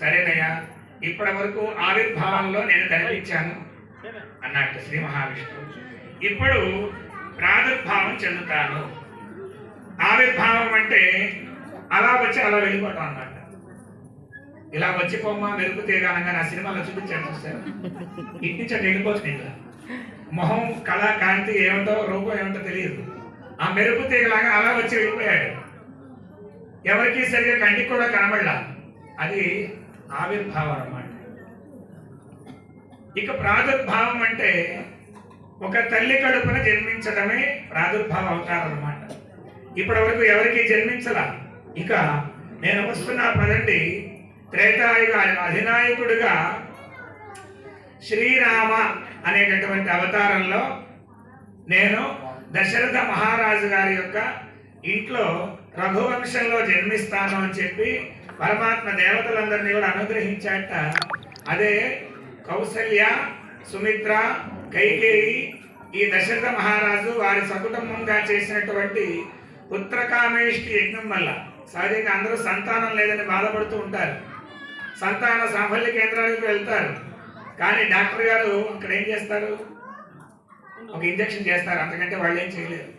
సరేనయ్యా ఇప్పటి వరకు ఆవిర్భావంలో నేను కనిపించాను అన్నట్టు శ్రీ మహావిష్ణువు. ఇప్పుడు ప్రాదుర్భావం చెందుతాను. ఆవిర్భావం అంటే అలా వచ్చి అలా వెళ్ళిపోతాం అన్నమాట. ఇలా వచ్చి పొమ్మ మెరుగుతే తీయగానంగా నా సినిమాలో చూపించాను చూసారు ఇంటి నుంచి అటు వెళ్ళిపోతుంది మొహం కళ కాంతి ఏమిటో రూపం ఏమిటో తెలియదు. ఆ మెరుపు తీగలాగా అలా వచ్చి వెళ్ళిపోయాడు. ఎవరికి సరిగా కంటికి కూడా కనబడలా. అది ఆవిర్భావం అన్నమాట. ఇక ప్రాదుర్భావం అంటే ఒక తల్లి కడుపున జన్మించడమే ప్రాదుర్భావ అవతారం అన్నమాట. ఇప్పటి వరకు ఎవరికి జన్మించలా? ఇక నేను వస్తున్నా పదండి త్రేతాయుగ అధినాయకుడిగా శ్రీరామ అనేటటువంటి అవతారంలో నేను దశరథ మహారాజు గారి యొక్క ఇంట్లో రఘువంశంలో జన్మిస్తాను అని చెప్పి పరమాత్మ దేవతలందరినీ కూడా అనుగ్రహించాట. అదే కౌసల్య సుమిత్ర కైకేయి ఈ దశరథ మహారాజు వారి సకుటుంబంగా చేసినటువంటి పుత్రకామేష్టి యజ్ఞం వల్ల. సహజంగా అందరూ సంతానం లేదని బాధపడుతూ ఉంటారు. సంతాన సాఫల్య కేంద్రాలకు వెళ్తారు. కానీ డాక్టర్ గారు అక్కడ ఏం చేస్తారు? ఒక ఇంజక్షన్ చేస్తారు. అంతకంటే వాళ్ళు ఏం చేయలేరు.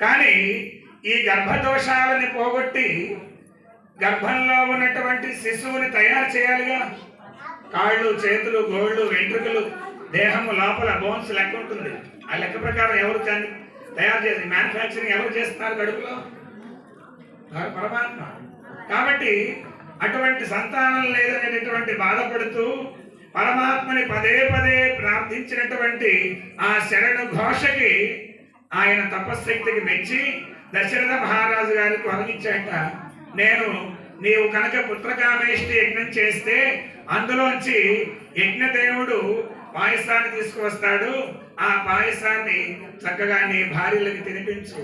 కానీ ఈ గర్భదోషాలని పోగొట్టి గర్భంలో ఉన్నటువంటి శిశువుని తయారు చేయాలిగా. కాళ్ళు చేతులు గోళ్ళు వెంట్రుకలు దేహము లోపల బోన్స్ లెక్క ఉంటుంది. ఆ లెక్క ప్రకారం ఎవరు తయారు చేసి మ్యానుఫ్యాక్చరింగ్ ఎవరు చేస్తున్నారు కడుపులో? పరమాత్మ. కాబట్టి అటువంటి సంతానం లేదనేటటువంటి బాధపడుతూ పరమాత్మని పదే పదే ప్రార్థించినటువంటి ఆ శరణు ఘోషకి ఆయన తపశ్శక్తికి మెచ్చి దశరథ మహారాజు గారికి వరమిచ్చాక నేను నీవు కనుక పుత్రకామేష్టి యజ్ఞం చేస్తే అందులోంచి యజ్ఞదేవుడు పాయసాన్ని తీసుకువస్తాడు. ఆ పాయసాన్ని చక్కగా నీ భార్యలకు తినిపించు.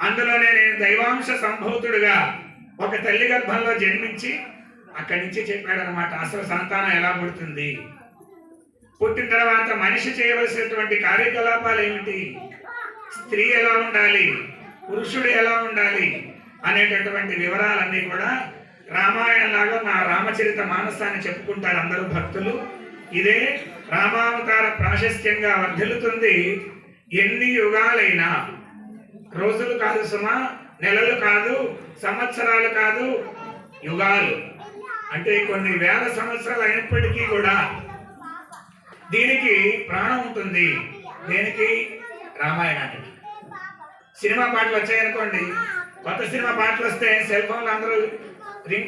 అందులోనే నేను దైవాంశ సంభూతుడుగా ఒక తల్లి గర్భంలో జన్మించి అక్కడి నుంచి చెప్పాడు అనమాట అసలు సంతానం ఎలా పుడుతుంది? పుట్టిన తర్వాత మనిషి చేయవలసినటువంటి కార్యకలాపాలు ఏమిటి? స్త్రీ ఎలా ఉండాలి? పురుషుడు ఎలా ఉండాలి? అనేటటువంటి వివరాలన్నీ కూడా రామాయణలాగా నా రామచరిత మానసాన్ని చెప్పుకుంటారు అందరూ భక్తులు. ఇదే రామావతార ప్రాశస్త్యంగా వర్ధిల్లుతుంది. ఎన్ని యుగాలైనా? రోజులు కాదు సుమా నెలలు కాదు సంవత్సరాలు కాదు యుగాలు. అంటే కొన్ని వేల సంవత్సరాలు అయినప్పటికీ కూడా దీనికి ప్రాణం ఉంటుంది. దేనికి? రామాయణానికి. సినిమా పాటలు వచ్చాయనుకోండి కొత్త సినిమా పాటలు వస్తే సెల్ ఫోన్లు అందరూ రింగ్